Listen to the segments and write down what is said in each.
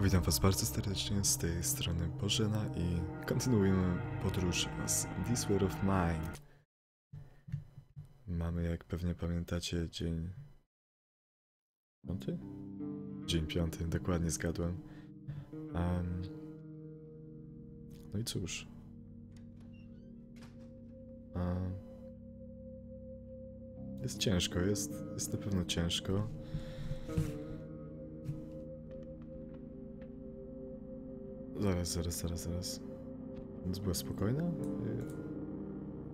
Witam Was bardzo serdecznie z tej strony Bożena i kontynuujemy podróż z This World of Mine. Mamy, jak pewnie pamiętacie, dzień... Piąty? Dzień piąty, dokładnie zgadłem. Em, No i cóż. Em, Jest ciężko, jest, jest na pewno ciężko. Zaraz, zaraz, zaraz, zaraz. Noc była spokojna?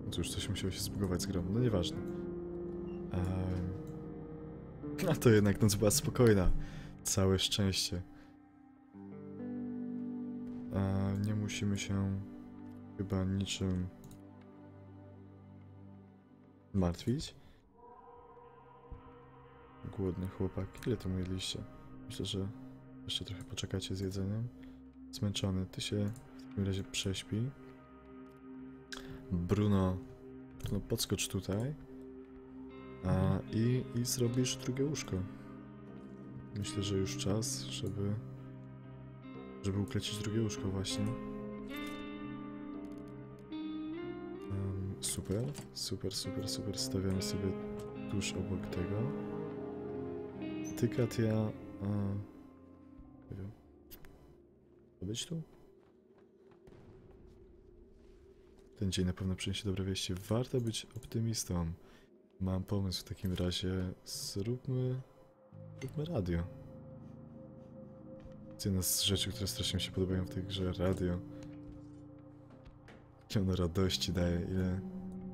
No cóż, coś musiało się zbugować z grą. No nieważne. Ehm... A to jednak noc była spokojna. Całe szczęście. A nie musimy się chyba niczym martwić. Głodny chłopak. Ile to jedliście? Myślę, że jeszcze trochę poczekacie z jedzeniem. Zmęczony. Ty się w takim razie prześpi. Bruno, Bruno podskocz tutaj. A, i, I zrobisz drugie łóżko. Myślę, że już czas, żeby żeby uklecić drugie łóżko właśnie. Super, super, super, super. Stawiamy sobie tuż obok tego. Ty, Katia... A, nie wiem. Być tu? Ten dzień na pewno przyniesie dobre wieści. Warto być optymistą. Mam pomysł w takim razie. Zróbmy... Zróbmy radio. To jedna z rzeczy, które strasznie mi się podobają w tej grze. Radio. Jakie ono radości daje. Ile,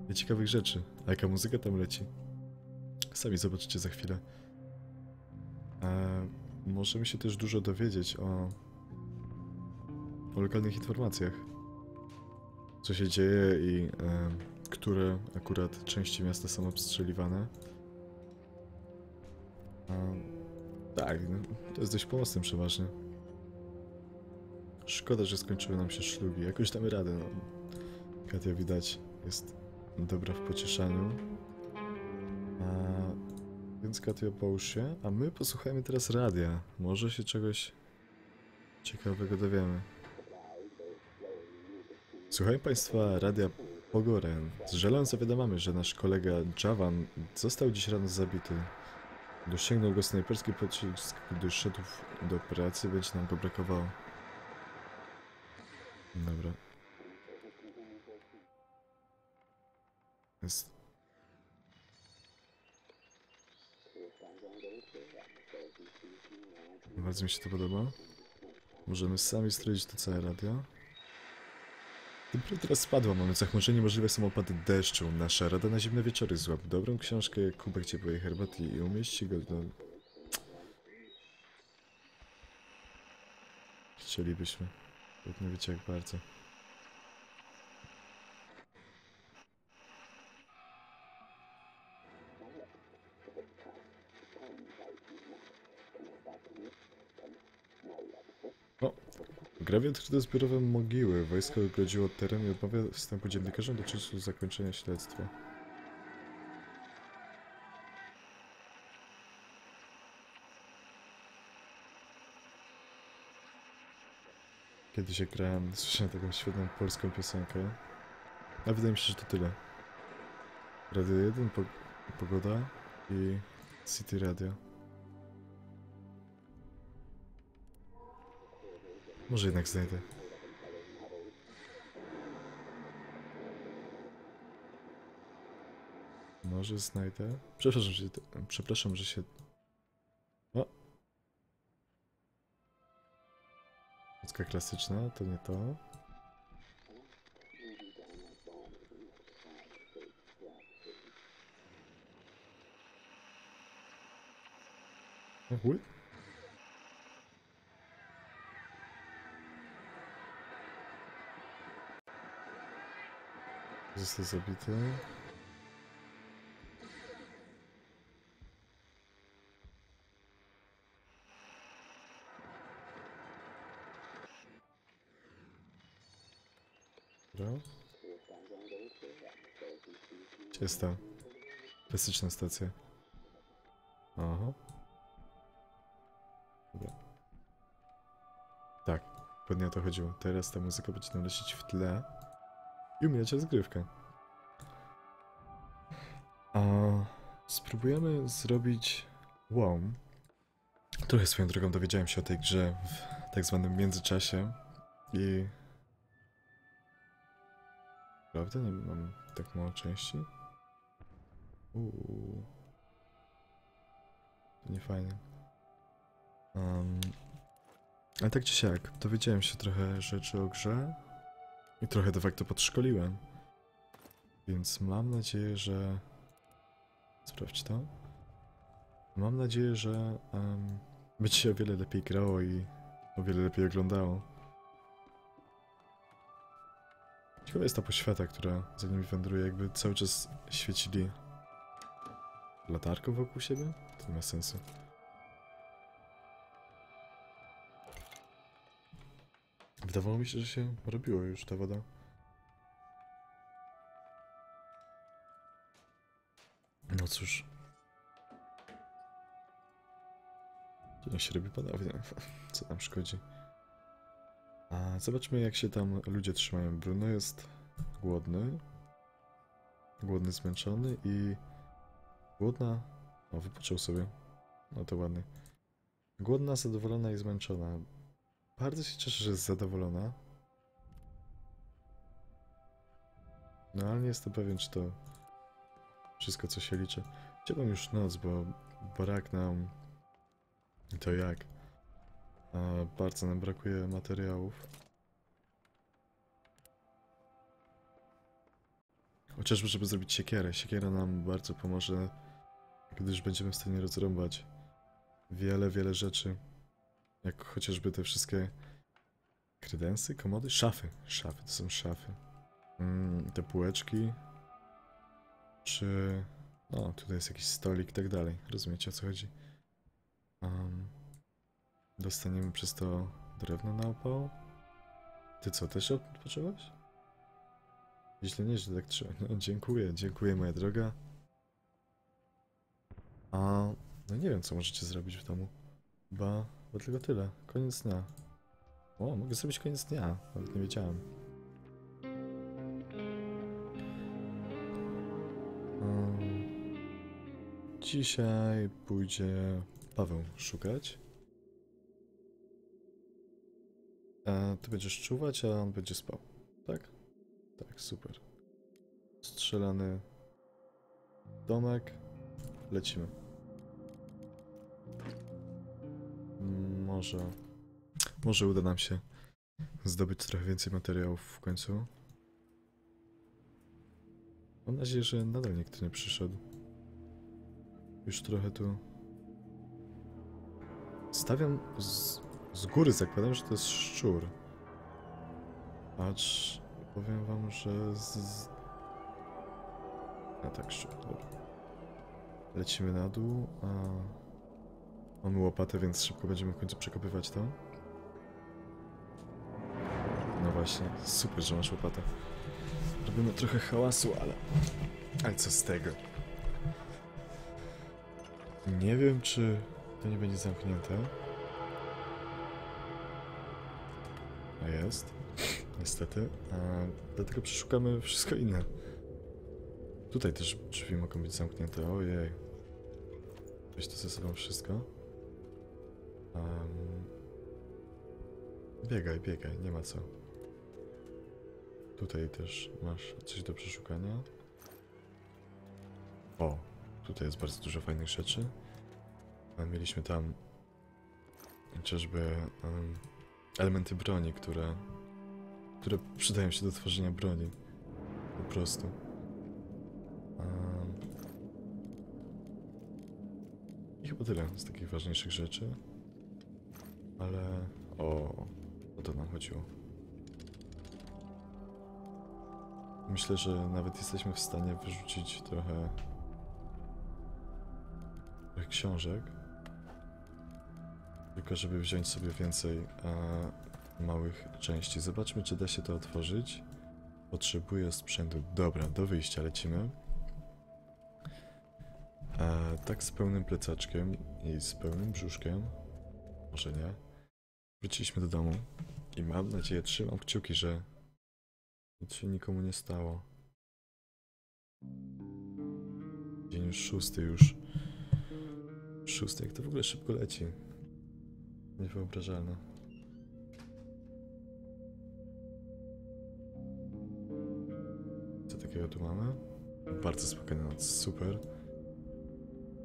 ile ciekawych rzeczy. A jaka muzyka tam leci. Sami zobaczycie za chwilę. E, możemy się też dużo dowiedzieć o o lokalnych informacjach. Co się dzieje i e, które akurat części miasta są obstrzeliwane. Tak, no, to jest dość pomocne przeważnie. Szkoda, że skończyły nam się szlugi. Jakoś damy radę. No. Katia widać jest dobra w pocieszaniu. Więc Katia połóż się, a my posłuchajmy teraz radia. Może się czegoś ciekawego dowiemy. Słuchaj Państwa Radia Pogoren. Z żalem zawiadamiamy, że nasz kolega Javan został dziś rano zabity. Dosięgnął go snajperski pocisk, gdy szedł do pracy, będzie nam go brakowało. Dobra. Jest... Bardzo mi się to podoba. Możemy sami stroić to całe radio. Teraz spadła, mamy zachmurzenie, możliwe są opady deszczu. Nasza rada na zimne wieczory złap dobrą książkę, kubek ciepłej herbaty i umieści go do... Chcielibyśmy. Nawet nie wiecie jak bardzo. Grawie odkryto zbiorowe mogiły. Wojsko ogrodziło teren i odmawia wstępu dziennikarzom do czasu zakończenia śledztwa. Kiedyś jak grałem, słyszałem taką świetną polską piosenkę. A wydaje mi się, że to tyle. Radio 1, po pogoda i City Radio. Może jednak znajdę. Może znajdę. Przepraszam, że, przepraszam, że się. O! Muzyka klasyczna, to nie to. Ły? Został zabity. Dobra. Gdzie jest ta klasyczna stacja? Aha. Dobra. Dokładnie o to chodziło. Teraz ta muzyka będzie nam lecieć w tle i umijać rozgrywkę. A spróbujemy zrobić łom. Trochę swoją drogą dowiedziałem się o tej grze w tak zwanym międzyczasie i... Prawda? Nie mam tak mało części? Uuu. To nie fajnie. Um, ale tak czy siak, dowiedziałem się trochę rzeczy o grze i trochę de facto podszkoliłem. Więc mam nadzieję, że... Sprawdź to. Mam nadzieję, że um, będzie się o wiele lepiej grało i o wiele lepiej oglądało. Ciekawa jest ta poświata, która za nimi wędruje, jakby cały czas świecili latarką wokół siebie? To nie ma sensu. Wydawało mi się, że się robiło już ta woda. No cóż. To się robi ponownie. Co nam szkodzi? A zobaczmy jak się tam ludzie trzymają. Bruno jest głodny. Głodny, zmęczony i głodna. O, wypoczął sobie. No to ładnie. Głodna, zadowolona i zmęczona. Bardzo się cieszę, że jest zadowolona. No ale nie jestem pewien, czy to wszystko, co się liczy. Chciałbym już noc, bo barak nam... To jak? Bardzo nam brakuje materiałów. Chociażby, żeby zrobić siekierę. Siekiera nam bardzo pomoże, gdyż będziemy w stanie rozrąbać wiele, wiele rzeczy. Jak chociażby te wszystkie kredensy, komody, szafy. Szafy, to są szafy. Mm, te półeczki. Czy... No, tutaj jest jakiś stolik i tak dalej. Rozumiecie o co chodzi? Um, dostaniemy przez to drewno na opał. Ty co, też odpoczywasz? Źle, nieźle tak trzeba. No, dziękuję, dziękuję moja droga. A no nie wiem co możecie zrobić w domu. Chyba, bo tylko tyle. Koniec dnia. O, mogę zrobić koniec dnia. Nawet nie wiedziałem. Dzisiaj pójdzie Paweł szukać. A ty będziesz czuwać, a on będzie spał. Tak? Tak, super. Strzelany domek. Lecimy. Może. Może uda nam się zdobyć trochę więcej materiałów w końcu. Mam nadzieję, że nadal nikt nie przyszedł. Już trochę tu. Stawiam z, z góry, zakładam, że to jest szczur. Acz powiem wam, że z. A tak, szczur, dobra. Lecimy na dół, a. Mamy łopatę, więc szybko będziemy w końcu przekopywać to. No właśnie, super, że masz łopatę. Robimy trochę hałasu, ale... Ale co z tego? Nie wiem, czy to nie będzie zamknięte. A jest. Niestety. A dlatego przeszukamy wszystko inne. Tutaj też drzwi mogą być zamknięte. Ojej. Weź to ze sobą wszystko. Um, biegaj, biegaj, nie ma co. Tutaj też masz coś do przeszukania. O, tutaj jest bardzo dużo fajnych rzeczy. Mieliśmy tam chociażby um, elementy broni, które, które przydają się do tworzenia broni. Po prostu. Um, I chyba tyle z takich ważniejszych rzeczy. Ale... O, o to nam chodziło. Myślę, że nawet jesteśmy w stanie wyrzucić trochę, trochę książek. Tylko żeby wziąć sobie więcej e, małych części. Zobaczmy, czy da się to otworzyć. Potrzebuję sprzętu. Dobra, do wyjścia lecimy. E, tak z pełnym plecaczkiem i z pełnym brzuszkiem. Może nie. Wróciliśmy do domu I mam nadzieję, trzymam kciuki, że nic się nikomu nie stało. Dzień już szósty już. Szósty, jak to w ogóle szybko leci. Niewyobrażalne. Co takiego tu mamy? Bardzo spokojna noc, super.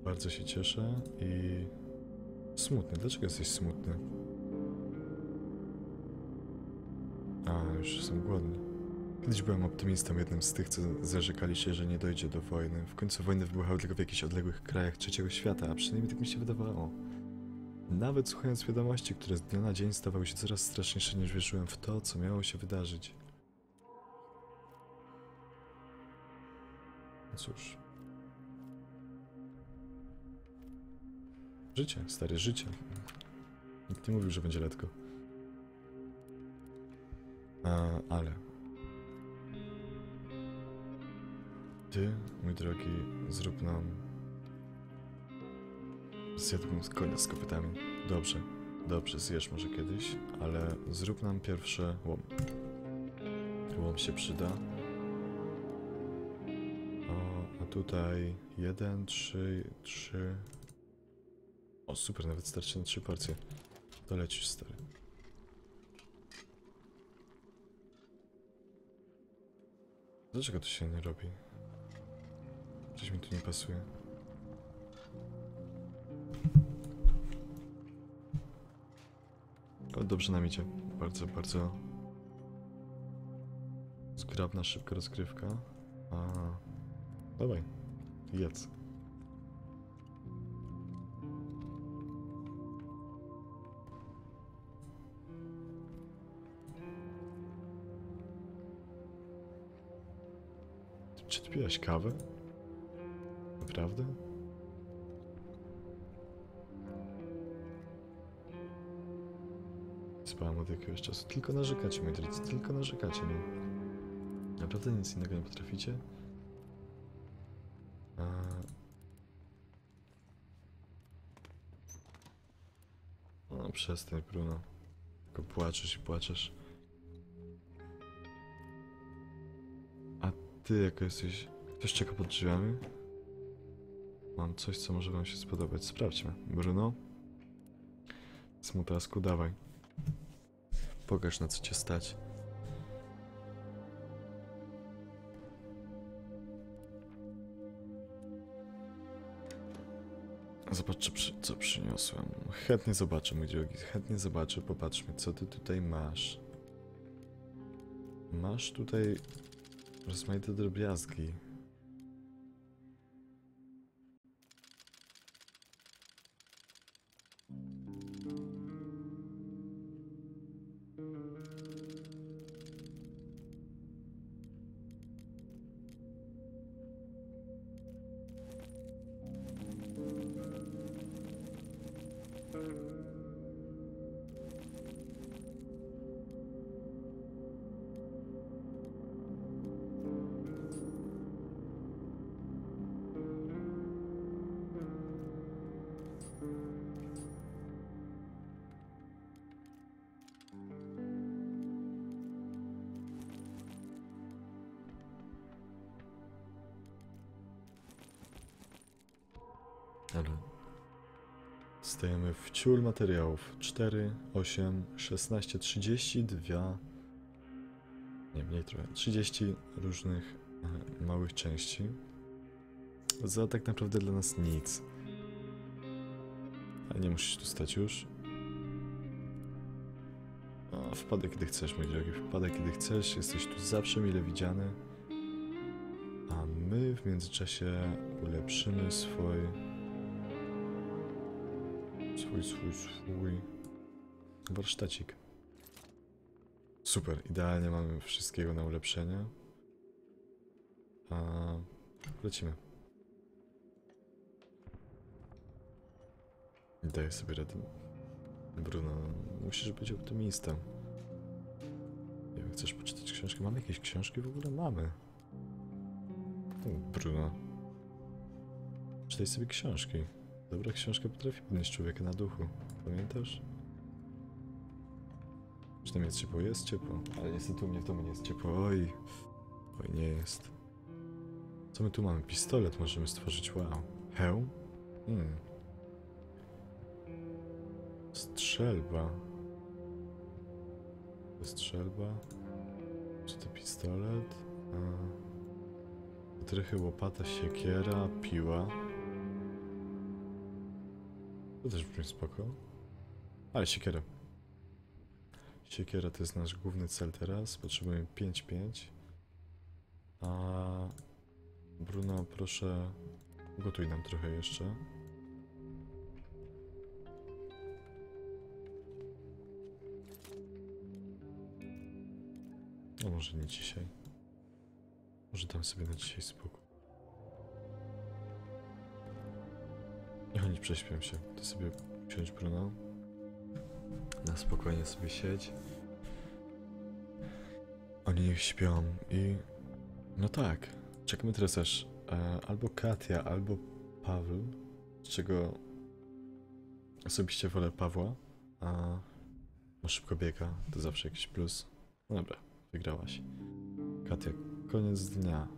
Bardzo się cieszę i... Smutny, dlaczego jesteś smutny? A, już jestem głodny. Kiedyś byłem optymistą, jednym z tych, co zarzekali się, że nie dojdzie do wojny. W końcu wojny wybuchały tylko w jakichś odległych krajach trzeciego świata, a przynajmniej tak mi się wydawało. Nawet słuchając wiadomości, które z dnia na dzień stawały się coraz straszniejsze, niż wierzyłem w to, co miało się wydarzyć. No cóż. Życie, stare życie. Nikt nie mówił, że będzie letko. A, ale. Ty, mój drogi, zrób nam. Zjadłbym konia z kopytami. Dobrze, dobrze, zjesz może kiedyś, ale zrób nam pierwsze łom. Łom się przyda. O, a tutaj jeden, trzy, trzy. O, super, nawet starczy na trzy porcje. To lecisz, stary. Dlaczego to się nie robi? Coś mi tu nie pasuje. Dobrze nam idzie. Bardzo, bardzo zgrabna, szybka rozgrywka. A, dawaj, jedz. Piłaś kawę? Naprawdę? Spałem od jakiegoś czasu. Tylko narzekacie, moi drodzy, tylko narzekacie, no. Naprawdę nic innego nie potraficie? A... No przestań, Bruno. Tylko płaczesz i płaczesz. Ty, jako jesteś... Ktoś czeka pod drzwiami? Mam coś, co może wam się spodobać. Sprawdźmy. Bruno? Smutasku, dawaj. Pokaż, na co cię stać. Zobacz, co, przy, co przyniosłem. Chętnie zobaczę, mój drogi. Chętnie zobaczę. Popatrzmy, co ty tutaj masz. Masz tutaj rozmaite drobiazgi. Ale stajemy w ciul materiałów. 4, 8, 16, 32 nie mniej trochę. 30 różnych e, małych części. Za tak naprawdę dla nas nic. Ale nie musisz tu stać już. O, wpadaj kiedy chcesz mój drogi. Wpadaj kiedy chcesz. Jesteś tu zawsze mile widziany. A my w międzyczasie ulepszymy swój swój, swój, swój warsztacik. Super, idealnie mamy wszystkiego na ulepszenie. A lecimy. Daję sobie radę. Bruno, musisz być optymistą. Wiem, chcesz poczytać książkę? Mamy jakieś książki w ogóle? Mamy. O, Bruno. Czytaj sobie książki. Dobra książka potrafi podnieść człowieka na duchu. Pamiętasz? Przynajmniej jest ciepło, jest ciepło. Ale niestety u mnie w domu nie jest ciepło. Oj. Oj, nie jest. Co my tu mamy? Pistolet możemy stworzyć, wow. Hełm? Hmm. Strzelba. Strzelba. Czy to pistolet? A... Wytrychy, łopata, siekiera, piła. To też brzmi spoko. Ale siekiera. Siekiera to jest nasz główny cel teraz. Potrzebujemy 5-5. A Bruno, proszę, gotuj nam trochę jeszcze. No może nie dzisiaj. Może dam sobie na dzisiaj spokój. Niech oni prześpią się. Ty sobie siądź, Bruno. Na spokojnie sobie siedź. Oni niech śpią i... No tak. Czekamy teraz aż e, albo Katia, albo Paweł, z czego osobiście wolę Pawła, a no szybko biega, to zawsze jakiś plus. No dobra, wygrałaś. Katia, koniec dnia.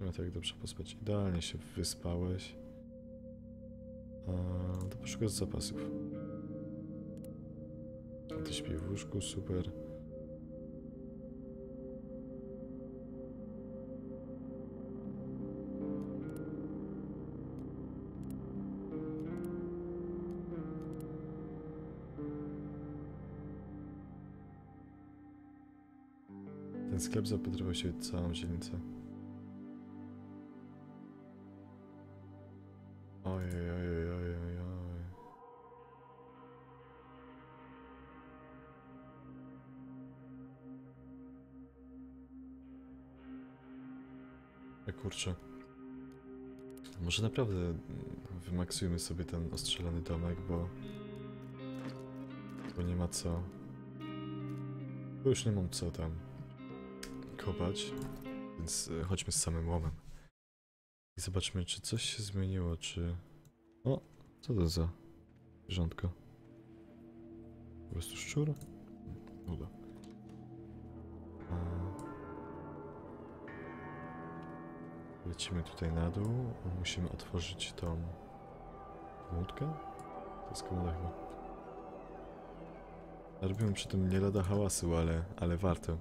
No tak, dobrze pospać. Idealnie się wyspałeś. A, to poszukasz zapasów. A ty śpi w łóżku, super. Ten sklep zapatrywał się całą dzielnicę. Kurczę. Może naprawdę wymaksujmy sobie ten ostrzelany domek, bo... Bo nie ma co. Bo już nie mam co tam kopać, więc y, chodźmy z samym łomem. I zobaczmy, czy coś się zmieniło, czy... O, co to za rządko? Po prostu szczur? Uda. Lecimy tutaj na dół. Musimy otworzyć tą komórkę. To jest komoda chyba. Robiłem przy tym nie lada hałasu, ale, ale warto.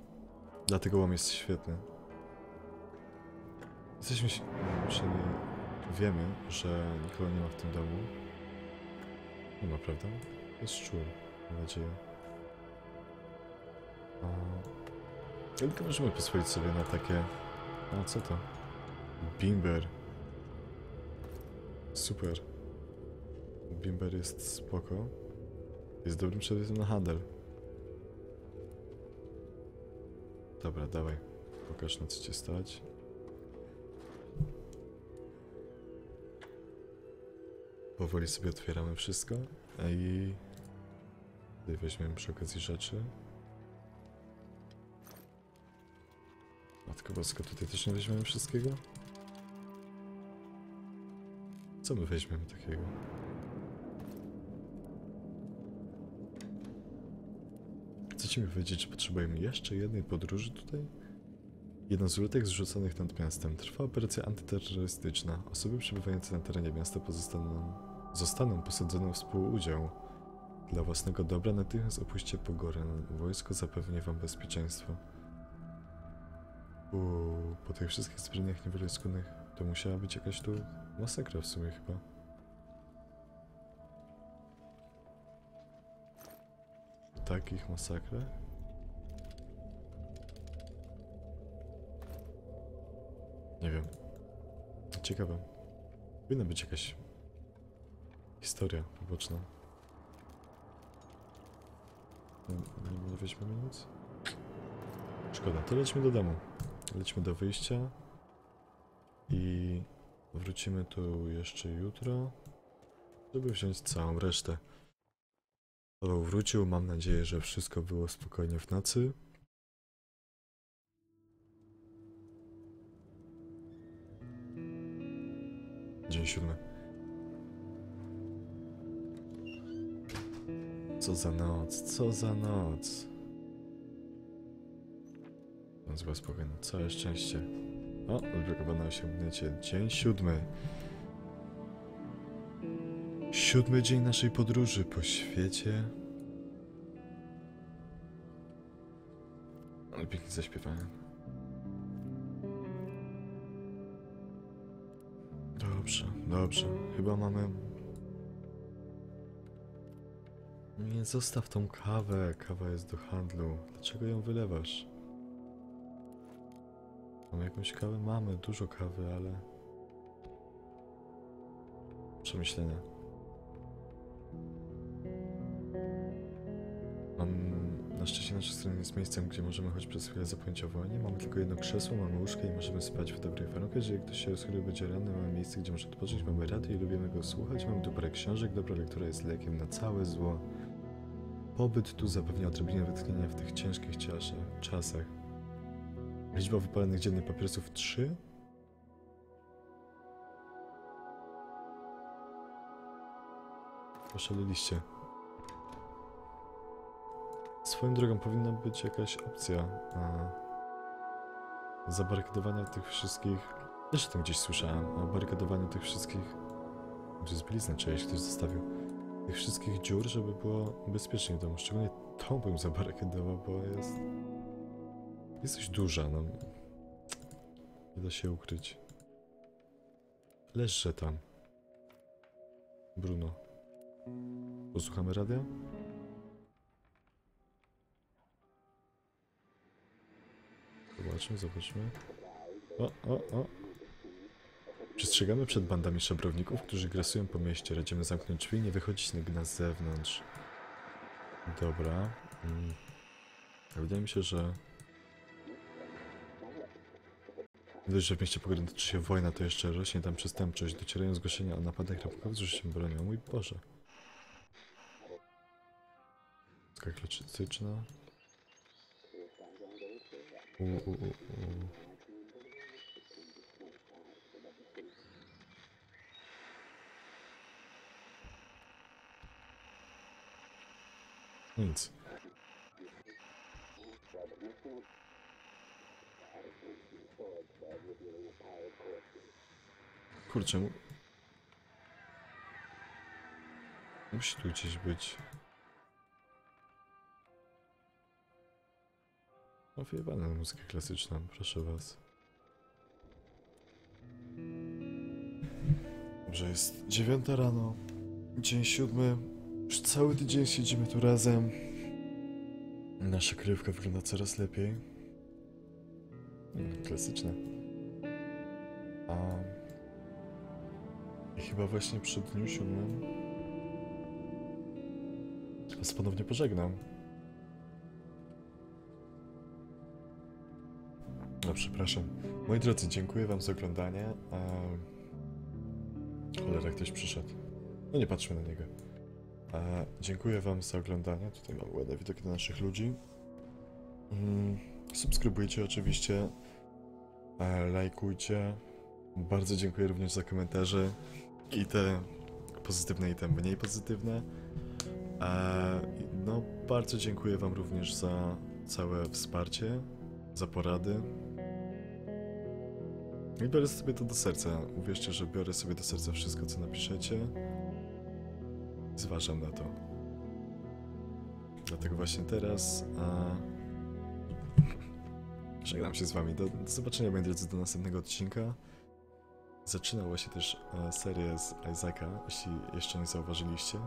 Dlatego łom jest świetny. Jesteśmy, czyli wiemy, że nikogo nie ma w tym domu. Nie ma, prawda? Jest szczur, mam nadzieję. Tylko możemy pozwolić sobie na takie... A co to? Bimber. Super. Bimber jest spoko. Jest dobrym przedmiotem na handel. Dobra, dawaj. Pokaż na co cię stać. Powoli sobie otwieramy wszystko i tutaj weźmiemy przy okazji rzeczy. Matko Boska, tutaj też nie weźmiemy wszystkiego? Co my weźmiemy takiego? Chcecie mi powiedzieć, że potrzebujemy jeszcze jednej podróży tutaj? Jedno z ulotek zrzuconych nad miastem. Trwa operacja antyterrorystyczna. Osoby przebywające na terenie miasta pozostaną, zostaną posadzone współudział. Dla własnego dobra natychmiast opuśćcie pogorę. Wojsko zapewni wam bezpieczeństwo. Uuu, po tych wszystkich zbrodniach niewieloskonnych to musiała być jakaś tu masakra w sumie chyba. Takich masakrach? Nie wiem. Ciekawe. Powinna być jakaś historia poboczna. Nie, nie weźmiemy nic? Szkoda, to lećmy do domu. Lećmy do wyjścia. I wrócimy tu jeszcze jutro, żeby wziąć całą resztę. Paweł wrócił, mam nadzieję, że wszystko było spokojnie w nocy. Dzień siódmy. Co za noc, co za noc. Była spokojna, całe szczęście. O, odblokowane osiągnięcie. Dzień siódmy. Siódmy dzień naszej podróży po świecie. Ale pięknie zaśpiewane. Dobrze, dobrze. Chyba mamy. Nie zostaw tą kawę. Kawa jest do handlu. Dlaczego ją wylewasz? Mamy jakąś kawę? Mamy dużo kawy, ale. Przemyślenia. Mam na szczęście nasza strona jest miejscem, gdzie możemy choć przez chwilę zapomnieć o wojnie. Mamy tylko jedno krzesło, mamy łóżko i możemy spać w dobrych warunkach. Jeżeli ktoś się rozchylił, będzie ranny, mamy miejsce, gdzie może odpocząć, mamy radio i lubimy go słuchać. Mamy tu parę książek, dobra lektura jest lekiem na całe zło. Pobyt tu zapewnia odrobinę wytchnienia w tych ciężkich czasach. Liczba wypalonych dziennie papierosów 3? Poszaleliście. Swoją drogą powinna być jakaś opcja a, zabarykadowania tych wszystkich. Tym gdzieś słyszałem, o tych wszystkich. Gdzie jest blizna czyjeś, ktoś zostawił. Tych wszystkich dziur, żeby było bezpiecznie w domu. Szczególnie tą bym zabarykadował, bo jest. Jest dość duża, no. Nie da się ukryć. Leżę tam. Bruno. Posłuchamy radia? Zobaczmy, zobaczmy. O, o, o. Przestrzegamy przed bandami szabrowników, którzy grasują po mieście. Radzimy zamknąć drzwi i nie wychodzić na zewnątrz. Dobra. Mm. Wydaje mi się, że... Gdyż, że w mieście pogody toczy się wojna, to jeszcze rośnie tam przestępczość. Docierają zgłoszenia o napadach rapunkowych z użyciem broni. O mój Boże. U, u. Nic. Kurczę. mu- Musi tu gdzieś być. O, wyjebana muzyka klasyczna, proszę was. Dobrze, jest dziewiąta rano, dzień siódmy. Już cały tydzień siedzimy tu razem. Nasza kryjówka wygląda coraz lepiej. Mm, Klasyczne. A... I chyba właśnie przy dniu siódmym was ponownie pożegnam. No, przepraszam. Moi drodzy, dziękuję wam za oglądanie. Cholera, ktoś przyszedł. No nie patrzmy na niego. Dziękuję wam za oglądanie. Tutaj mamy ładny widok na naszych ludzi. Mm, subskrybujcie oczywiście. Lajkujcie. Bardzo dziękuję również za komentarze. I te pozytywne, i te mniej pozytywne. Eee, no, bardzo dziękuję wam również za całe wsparcie, za porady. I biorę sobie to do serca. Uwierzcie, że biorę sobie do serca wszystko, co napiszecie. Zważam na to. Dlatego właśnie teraz. A... Żegnam się z wami. Do, do zobaczenia, moi drodzy, do następnego odcinka. Zaczynała się też e, serię z Isaaca, jeśli jeszcze nie zauważyliście.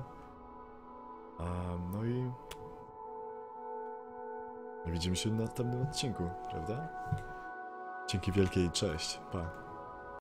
No i. Widzimy się na następnym odcinku, prawda? Dzięki wielkiej, cześć, pa.